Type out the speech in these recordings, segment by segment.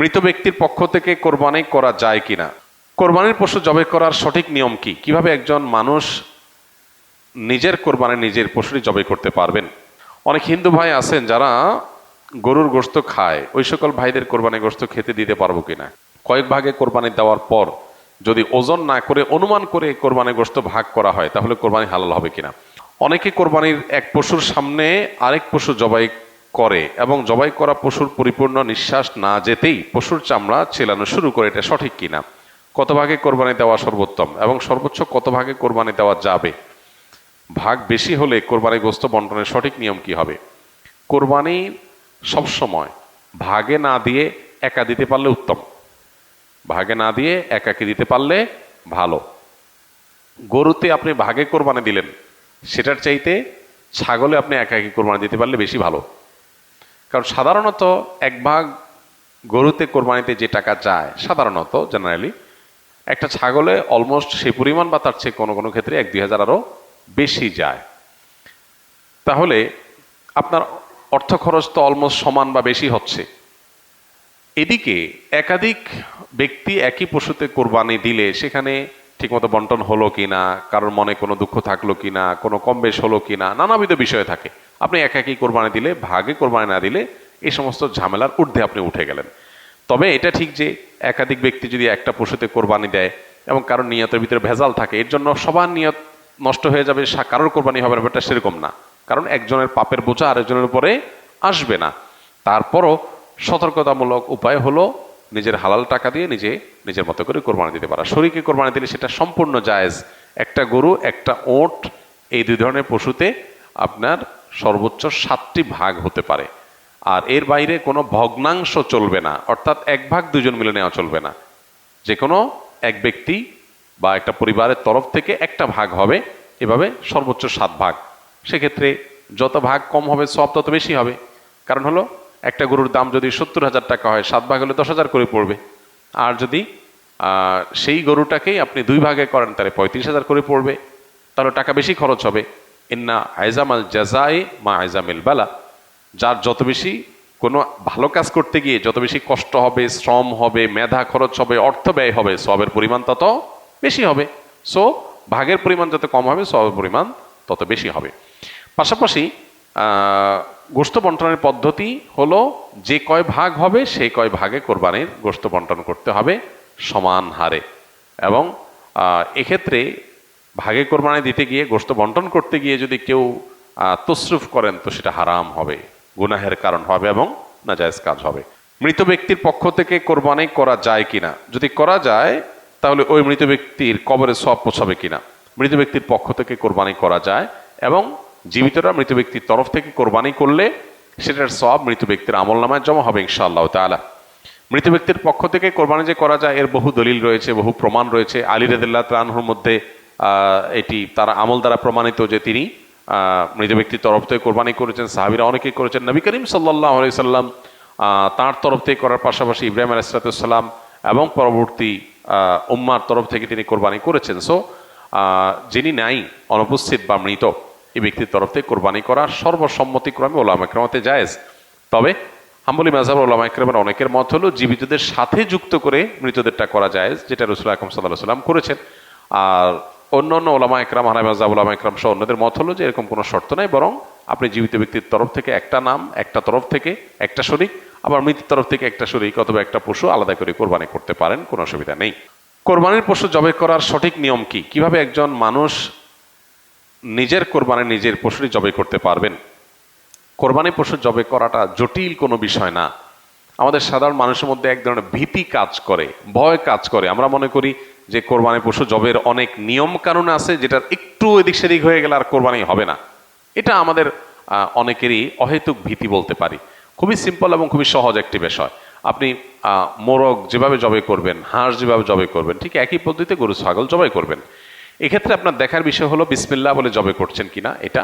মৃত ব্যক্তির পক্ষ থেকে কোরবানি করা যায় কিনা? কোরবানির পশু জবাই করার সঠিক নিয়ম কি? কীভাবে একজন মানুষ নিজের কোরবানি নিজের পশুরই জবাই করতে পারবেন? অনেক হিন্দু ভাই আছেন যারা গরুর গোশত খায়। ওই সকল ভাইদের কোরবানি গোস্ত খেতে দিতে পারব কিনা? কয়েক ভাগে কোরবানি দেওয়ার পর যদি ওজন না করে, অনুমান করে কোরবানি গোশত ভাগ করা হয়, তাহলে কোরবানি হালাল হবে কিনা? অনেকে কোরবানির এক পশুর সামনে আরেক পশু জবাই করে এবং জবাই করা পশুর পরিপূর্ণ নিঃশ্বাস না যেতেই পশুর চামড়া ছেলানো শুরু করে, এটা সঠিক কিনা? কত ভাগে কোরবানি দেওয়া সর্বোত্তম এবং সর্বোচ্চ কত ভাগে কোরবানি দেওয়া যাবে? ভাগ বেশি হলে কোরবানি গোস্ত বন্টনের সঠিক নিয়ম কি হবে? কোরবানি সবসময় ভাগে না দিয়ে একা দিতে পারলে উত্তম। ভাগে না দিয়ে একাকে দিতে পারলে ভালো। গরুতে আপনি ভাগে কোরবানি দিলেন, সেটার চাইতে ছাগলে আপনি একাকি কোরবানি দিতে পারলে বেশি ভালো। সাধারণত এক ভাগ গরুতে কোরবানিতে যে টাকা যায়, সাধারণত জেনারেলি একটা ছাগলে অলমোস্ট সেই পরিমাণ বা তার চেয়ে কোনো কোনো ক্ষেত্রে এক দুই হাজার আরও বেশি যায়। তাহলে আপনার অর্থ খরচ তো অলমোস্ট সমান বা বেশি হচ্ছে। এদিকে একাধিক ব্যক্তি একই পশুতে কোরবানি দিলে সেখানে ঠিকমতো বন্টন হলো কিনা, কারোর মনে কোনো দুঃখ থাকল কিনা, কোনো কম বেশ হলো কি না নানাবিধ বিষয় থাকে। আপনি এক একই কোরবানি দিলে, ভাগে কোরবানি না দিলে এই সমস্ত ঝামেলার ঊর্ধ্বে আপনি উঠে গেলেন। তবে এটা ঠিক যে একাধিক ব্যক্তি যদি একটা পশুতে কোরবানি দেয় এবং কারোর নিয়তের ভিতরে ভেজাল থাকে, এর জন্য সবার নিয়ত নষ্ট হয়ে যাবে কারোর কোরবানি হবে ব্যাপারটা সেরকম না। কারণ একজনের পাপের বোঝা আরেকজনের উপরে আসবে না। তারপরও সতর্কতামূলক উপায় হলো নিজের হালাল টাকা দিয়ে নিজে নিজের মতো করে কোরবানি দিতে পারা। শরীরকে কোরবানি দিলে সেটা সম্পূর্ণ জায়েজ। একটা গরু, একটা ওট, এই দুই ধরনের পশুতে আপনার সর্বোচ্চ সাতটি ভাগ হতে পারে। আর এর বাইরে কোনো ভগ্নাংশ চলবে না, অর্থাৎ এক ভাগ দুজন মিলে নেওয়া চলবে না। যে কোনো এক ব্যক্তি বা একটা পরিবারের তরফ থেকে একটা ভাগ হবে, এভাবে সর্বোচ্চ সাত ভাগ। সেক্ষেত্রে যত ভাগ কম হবে, সব তত বেশি হবে। কারণ হলো, একটা গরুর দাম যদি সত্তর হাজার টাকা হয়, সাত ভাগ হলে দশ হাজার করে পড়বে। আর যদি সেই গরুটাকেই আপনি দুই ভাগে করেন, তাহলে পঁয়ত্রিশ হাজার করে পড়বে। তাহলে টাকা বেশি খরচ হবে। ইন্না আইজামাল জাজাই মা আইজামিল বালা। যার যত বেশি কোনো ভালো কাজ করতে গিয়ে যত বেশি কষ্ট হবে, শ্রম হবে, মেধা খরচ হবে, অর্থ ব্যয় হবে, সবের পরিমাণ তত বেশি হবে। সো, ভাগের পরিমাণ যত কম হবে, সবের পরিমাণ তত বেশি হবে। পাশাপাশি গোস্ত বন্টনের পদ্ধতি হলো যে কয় ভাগ হবে, সেই কয় ভাগে কোরবানির গোস্ত বন্টন করতে হবে সমান হারে। এবং এক্ষেত্রে ভাগে কোরবানি দিতে গিয়ে গোস্ত বন্টন করতে গিয়ে যদি কেউ তসরুফ করেন, তো সেটা হারাম হবে। গুনাহের কারণ হবে এবং নাজায়জ কাজ হবে। মৃত ব্যক্তির পক্ষ থেকে কোরবানি করা যায় কিনা? যদি করা যায়, তাহলে ওই মৃত ব্যক্তির কবরে সব পৌঁছাবে কিনা? মৃত ব্যক্তির পক্ষ থেকে কোরবানি করা যায় এবং জীবিতরা মৃত ব্যক্তির তরফ থেকে কোরবানি করলে সেটার সব মৃত ব্যক্তির আমল নামায় জমা হবে ইনশাআল্লাহ তাআলা। মৃত ব্যক্তির পক্ষ থেকে কোরবানি যে করা যায়, এর বহু দলিল রয়েছে, বহু প্রমাণ রয়েছে। আলী রেদুল্লাহ ত্রানহুর মধ্যে এটি তার আমল দ্বারা প্রমাণিত যে তিনি মৃত ব্যক্তির তরফ থেকে কোরবানি করেছেন, সাহাবিরা অনেকেই করেছেন। নবী করিম সাল্লাহ সাল্লাম তাঁর তরফ থেকে করার পাশাপাশি ইব্রাহিম আলাইসালাম এবং পরবর্তী উম্মার তরফ থেকে তিনি কোরবানি করেছেন। সো যিনি নাই, অনুপস্থিত বা মৃত, এই ব্যক্তির তরফ থেকে কোরবানি করা সর্বসম্মতিক্রমে ওলামা ক্রমতে জায়েজ। তবে, হাম্বলি মাজাব ওলামা একরামের অনেকের মত হলো, জীবিতদের সাথে যুক্ত করে মৃতদেরটা করা যায় যেটা রসুল আকরম সাল্লাহ সাল্লাম করেছেন। আর অন্য অন্য ওলামা একরাম হানাই মাজাব ওলামা একরাম সহ অন্যদের মত হলো যে এরকম কোনো শর্ত নাই, বরং আপনি জীবিত ব্যক্তির তরফ থেকে একটা নাম, একটা তরফ থেকে একটা শরিক, আবার মৃত্যুর তরফ থেকে একটা শরিক অথবা একটা পশু আলাদা করে কোরবানি করতে পারেন, কোনো অসুবিধা নেই। কোরবানির পশু জবাই করার সঠিক নিয়ম কি? কীভাবে একজন মানুষ নিজের কোরবানি নিজের পশুরই জবাই করতে পারবেন? কোরবানি পশু জবে করাটা জটিল কোনো বিষয় না। আমাদের সাধারণ মানুষের মধ্যে এক ধরনের ভীতি কাজ করে, ভয় কাজ করে। আমরা মনে করি যে কোরবানি পশু জবের অনেক নিয়ম কানুন আছে যেটা একটু এদিক সেদিক হয়ে গেলে আর কোরবানি হবে না। এটা আমাদের অনেকেরই অহেতুক ভীতি বলতে পারি। খুবই সিম্পল এবং খুবই সহজ একটি বিষয়। আপনি মোরগ যেভাবে জবাই করবেন, হাঁস যেভাবে জবাই করবেন, ঠিক একই পদ্ধতিতে গরু, ছাগল জবাই করবেন। এক্ষেত্রে আপনার দেখার বিষয় হলো বিসমিল্লাহ বলে জবাই করছেন কিনা, এটা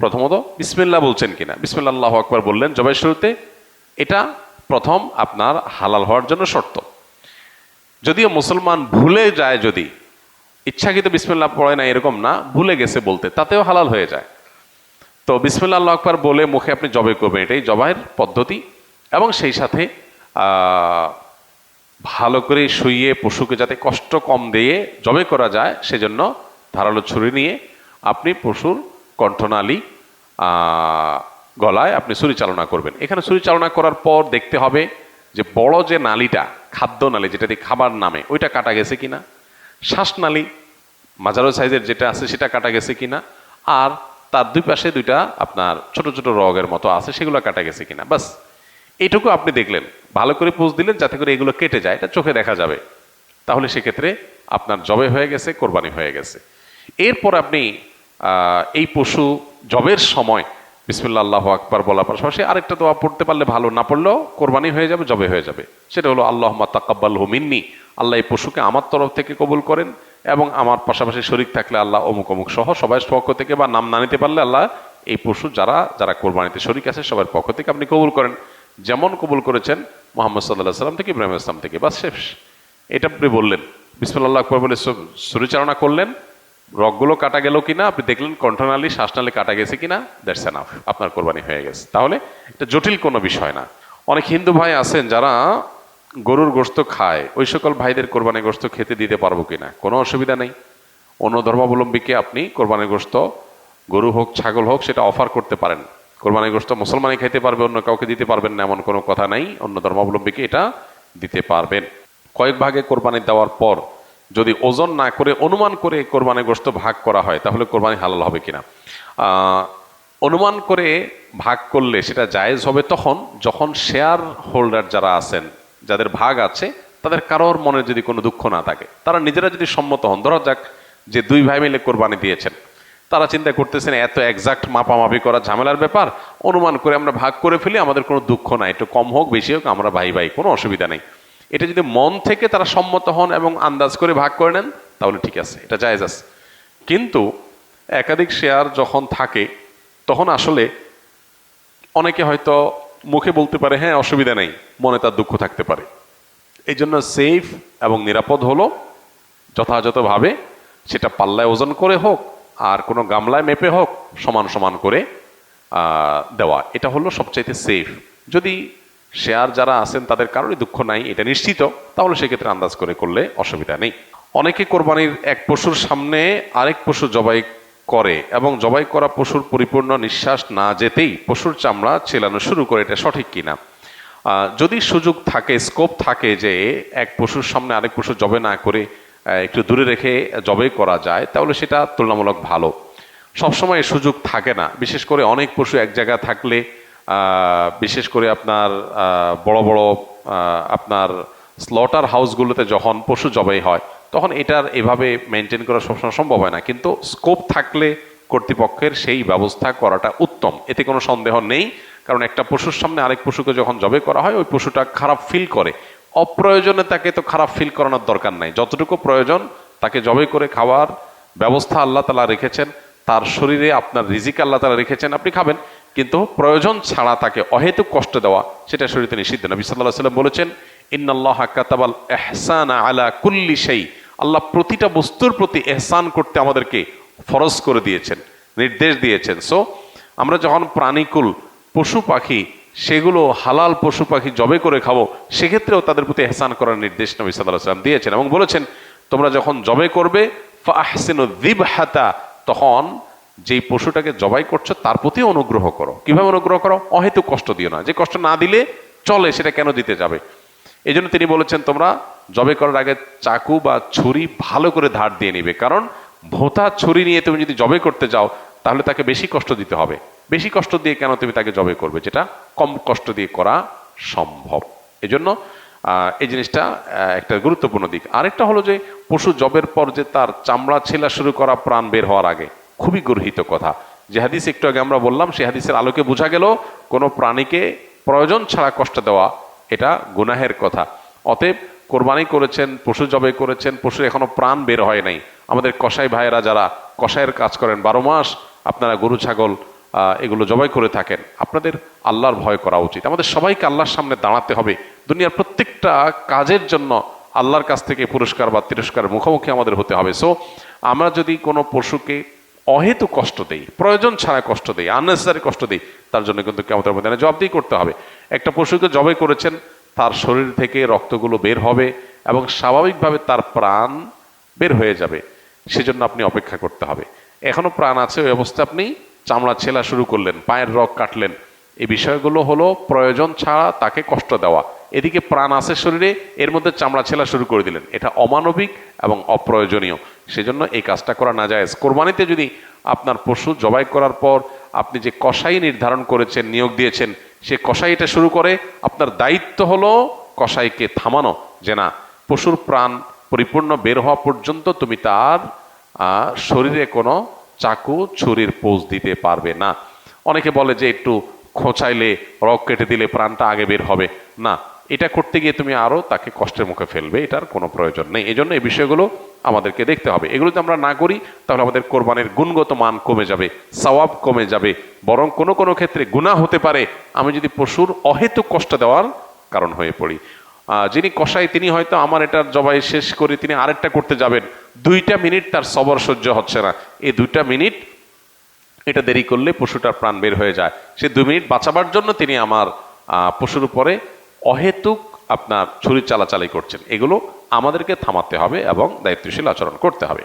প্রথমত বিসমিল্লা বলছেন কিনা। বিসমিল্লা আল্লাহ আকবর বললেন জবাই শুরুতে এটা প্রথম আপনার হালাল হওয়ার জন্য শর্ত। যদিও মুসলমান ভুলে যায় যদি, ইচ্ছাকৃত বিসমিল্লাহ পড়ে না, এরকম না, ভুলে গেছে বলতে, তাতেও হালাল হয়ে যায়। তো বিসমিল্লা আল্লাহ আকবর বলে মুখে আপনি জবাই করবেন, এটাই জবাইয়ের পদ্ধতি, এবং সেই সাথে ভালো করে শুইয়ে পশুকে যাতে কষ্ট কম দিয়ে জবে করা যায়, সেজন্য ধারালো ছুরি নিয়ে আপনি পশুর কণ্ঠনালী গলায় আপনি ছুরি চালনা করবেন। এখানে ছুরি চালনা করার পর দেখতে হবে যে বড় যে নালীটা, খাদ্য নালী, যেটা দিয়ে খাবার নামে, ওইটা কাটা গেছে কিনা? শ্বাসনালী মাঝারো সাইজের যেটা আছে, সেটা কাটা গেছে কিনা? আর তার দুই পাশে দুইটা আপনার ছোট ছোট রগের মতো আছে, সেগুলো কাটা গেছে কিনা? বাস, এইটুকু আপনি দেখলেন। ভালো করে পোজ দিলেন, যাতে করে এগুলো কেটে যায়, এটা চোখে দেখা যাবে। তাহলে সেক্ষেত্রে আপনার জবে হয়ে গেছে, কোরবানি হয়ে গেছে। এরপর আপনি এই পশু জবের সময় বিসমিল্লা আল্লাহ আকবার বলার পাশাপাশি আরেকটা দোয়া পড়তে পারলে ভালো, না পড়লেও কোরবানি হয়ে যাবে, জবে হয়ে যাবে। সেটা হলো আল্লাহ তাকাব্বাল মিন্নি। আল্লাহ এই পশুকে আমার তরফ থেকে কবুল করেন এবং আমার পাশাপাশি শরিক থাকলে আল্লাহ অমুক অমুক সহ সবাই পক্ষ থেকে বা নাম না নিতে পারলে আল্লাহ এই পশু যারা যারা কোরবানিতে শরিক আছে, সবার পক্ষ থেকে আপনি কবুল করেন। যেমন কবুল করেছেন মোহাম্মদ সাল্লাহ সাল্লাম থেকে, ইব্রাহিম ইসলাম থেকে। বা শেষ। এটা আপনি বললেন। বিসমুল্লাহ আকবর বলে সুরিচালনা করলেন। রগগুলো কাটা গেল কিনা, আপনি দেখলেন কণ্ঠনালী শ্বাসনালী কাটা গেছে কিনা দ্যাটস এনাফ আপনার কোরবানি হয়ে গেছে। তাহলে এটা জটিল কোনো বিষয় না। অনেক হিন্দু ভাই আছেন যারা গরুর গোস্ত খায়, ওই সকল ভাইদের কোরবানি গোস্ত খেতে দিতে পারব কিনা? কোনো অসুবিধা নেই। অন্য ধর্মাবলম্বীকে আপনি কোরবানি গোস্ত গরু হোক, ছাগল হোক, সেটা অফার করতে পারেন। কোরবানি গোস্ত মুসলমানই খাইতে পারবে, অন্য কাউকে দিতে পারবেন না, এমন কোনো কথা নাই। অন্য ধর্মাবলম্বীকে এটা দিতে পারবেন। কয়েক ভাগে কোরবানি দেওয়ার পর যদি ওজন না করে, অনুমান করে কোরবানি গোস্ত ভাগ করা হয়, তাহলে কোরবানি হালাল হবে কিনা? অনুমান করে ভাগ করলে সেটা জায়েজ হবে তখন, যখন শেয়ার হোল্ডার যারা আছেন, যাদের ভাগ আছে, তাদের কারোর মনে যদি কোনো দুঃখ না থাকে, তারা নিজেরা যদি সম্মত হন, ধরা যাক যে দুই ভাই মিলে কোরবানি দিয়েছেন, তারা চিন্তা করতেছেন এত একজাক্ট মাপামাপি করা ঝামেলার ব্যাপার, অনুমান করে আমরা ভাগ করে ফেলি, আমাদের কোনো দুঃখ নাই, একটু কম হোক, বেশি হোক, আমরা ভাই ভাই, কোনো অসুবিধা নেই। এটা যদি মন থেকে তারা সম্মত হন এবং আন্দাজ করে ভাগ করে নেন, তাহলে ঠিক আছে, এটা জায়েজ আছে। কিন্তু একাধিক শেয়ার যখন থাকে, তখন আসলে অনেকে হয়তো মুখে বলতে পারে হ্যাঁ অসুবিধা নেই, মনে তার দুঃখ থাকতে পারে। এই জন্য সেফ এবং নিরাপদ হলো যথাযথভাবে সেটা পাল্লায় ওজন করে হোক আর কোনো গামলায় মেপে হোক, সমান সমান করে দেওয়া। এটা হলো সবচাইতে সেফ যদি শেয়ার যারা আছেন, তাদের কারণে দুঃখ নাই, এটা নিশ্চিত। তাহলে সেক্ষেত্রে আন্দাজ করে করলে অসুবিধা নেই। অনেকে কোরবানির এক পশুর সামনে আরেক পশু জবাই করে এবং জবাই করা পশুর পরিপূর্ণ নিঃশ্বাস না যেতেই পশুর চামড়া ছেলানো শুরু করে, এটা সঠিক কিনা? যদি সুযোগ থাকে স্কোপ থাকে যে এক পশুর সামনে আরেক পশু জবে না করে একটু দূরে রেখে জবে করা যায়, তাহলে সেটা তুলনামূলক ভালো। সবসময় সুযোগ থাকে না। বিশেষ করে অনেক পশু এক জায়গায় থাকলে বিশেষ করে আপনার বড় বড় আপনার স্লটার হাউসগুলোতে যখন পশু জবাই হয়, তখন এটার এভাবে মেনটেন করা সবসময় সম্ভব হয় না। কিন্তু স্কোপ থাকলে কর্তৃপক্ষের সেই ব্যবস্থা করাটা উত্তম। এতে কোনো সন্দেহ নেই। কারণ একটা পশুর সামনে আরেক পশুকে যখন জবে করা হয়, ওই পশুটা খারাপ ফিল করে। অপ্রয়োজনে তাকে তো খারাপ ফিল করানোর দরকার নাই। যতটুকু প্রয়োজন, তাকে জবে করে খাওয়ার ব্যবস্থা আল্লাহ তালা রেখেছেন। তার শরীরে আপনার রিজিক আল্লাহ তালা রেখেছেন। আপনি খাবেন। কিন্তু প্রয়োজন ছাড়া তাকে অহেতুক কষ্ট দেওয়া, সেটা শরীরে নিষিদ্ধ। নবী সাল্লাহ সাল্লাম বলেছেন, ইন্নাল্লাহ কাতাবাল এহসান আলা কুল্লি সেই আল্লাহ প্রতিটা বস্তুর প্রতি এহসান করতে আমাদেরকে ফরজ করে দিয়েছেন, নির্দেশ দিয়েছেন। সো আমরা যখন প্রাণীকুল, পশু পাখি, সেগুলো হালাল পশু পাখি জবে করে খাব, সেক্ষেত্রেও তাদের প্রতি এহসান করার নির্দেশ নবী সাল্লাহ সাল্লাম দিয়েছেন এবং বলেছেন, তোমরা যখন জবে করবে, ফাহসিনু দিবহাতা তখন যেই পশুটাকে জবাই করছ, তার প্রতি অনুগ্রহ করো। কীভাবে অনুগ্রহ করো? অহেতুক কষ্ট দিও না। যে কষ্ট না দিলে চলে, সেটা কেন দিতে যাবে? এই জন্য তিনি বলেছেন, তোমরা জবে করার আগে চাকু বা ছুরি ভালো করে ধার দিয়ে নিবে। কারণ ভোঁতা, ছুরি নিয়ে তুমি যদি জবে করতে যাও, তাহলে তাকে বেশি কষ্ট দিতে হবে। বেশি কষ্ট দিয়ে কেন তুমি তাকে জবে করবে? যেটা কম কষ্ট দিয়ে করা সম্ভব। এই জন্য এই জিনিসটা একটা গুরুত্বপূর্ণ দিক। আরেকটা হলো যে, পশু জবের পর যে তার চামড়া ছেলা শুরু করা প্রাণ বের হওয়ার আগে খুবই গর্হিত কথা। যে হাদিস একটু আগে আমরা বললাম, সেই হাদিসের আলোকে বোঝা গেল, কোনো প্রাণীকে প্রয়োজন ছাড়া কষ্ট দেওয়া, এটা গুনাহের কথা। অতএব কোরবানি করেছেন, পশু জবে করেছেন, পশুর এখনও প্রাণ বের হয় নাই। আমাদের কসাই ভাইয়েরা যারা কসাইয়ের কাজ করেন, বারো মাস আপনারা গরু, ছাগল এগুলো জবাই করে থাকেন। আপনাদের আল্লাহর ভয় করা উচিত। আমাদের সবাইকে আল্লাহর সামনে দাঁড়াতে হবে। দুনিয়ার প্রত্যেকটা কাজের জন্য আল্লাহর কাছ থেকে পুরস্কার বা তিরস্কার মুখোমুখি আমাদের হতে হবে। সো আমরা যদি কোনো পশুকে অহেতু কষ্ট দেই, প্রয়োজন ছাড়া কষ্ট দেই আননেসেসারি কষ্ট দেই, তার জন্য কিন্তু কেমতের মধ্যে জবাবদিহি করতে হবে। একটা পশুকে জবাই করেছেন, তার শরীর থেকে রক্তগুলো বের হবে এবং স্বাভাবিকভাবে তার প্রাণ বের হয়ে যাবে, সেজন্য আপনি অপেক্ষা করতে হবে। এখনও প্রাণ আছে, ওই অবস্থায় আপনি চামড়া ছেলা শুরু করলেন, পায়ের রগ কাটলেন। এই বিষয়গুলো হলো প্রয়োজন ছাড়া তাকে কষ্ট দেওয়া। এদিকে প্রাণ আসে শরীরে, এর মধ্যে চামড়া ছেলা শুরু করে দিলেন। এটা অমানবিক এবং অপ্রয়োজনীয়। সেজন্য এই কাজটা করা না যায় কোরবানিতে যদি আপনার পশু জবাই করার পর আপনি যে কষাই নির্ধারণ করেছেন, নিয়োগ দিয়েছেন, সে কষাই এটা শুরু করে আপনার দায়িত্ব হলো কষাইকে থামানো, যে না, পশুর প্রাণ পরিপূর্ণ বের হওয়া পর্যন্ত তুমি তার শরীরে কোনো চাকু ছুরির পোজ দিতে পারবে না। অনেকে বলে যে একটু খোঁচাইলে, রক কেটে দিলে প্রাণটা আগে বের হবে। না এটা করতে গিয়ে তুমি আরও তাকে কষ্টের মুখে ফেলবে, এটার কোনো প্রয়োজন নেই। এই জন্য এই বিষয়গুলো আমাদেরকে দেখতে হবে। এগুলো যদি আমরা না করি, তাহলে আমাদের কোরবানির গুণগত মান কমে যাবে, সওয়াব কমে যাবে, বরং কোনো কোনো ক্ষেত্রে গুণা হতে পারে। আমি যদি পশুর অহেতুক কষ্ট দেওয়ার কারণ হয়ে পড়ি যিনি কষাই তিনি হয়তো আমার এটার জবাই শেষ করে তিনি আরেকটা করতে যাবেন। দুইটা মিনিট তার সবর সহ্য হচ্ছে না। এই দুইটা মিনিট, এটা দেরি করলে পশুটার প্রাণ বের হয়ে যায়। সে দুই মিনিট বাঁচাবার জন্য তিনি আমার পশুর উপরে অহেতুক আপনার ছুরি চালাচালি করছেন। এগুলো আমাদেরকে থামাতে হবে এবং দায়িত্বশীল আচরণ করতে হবে।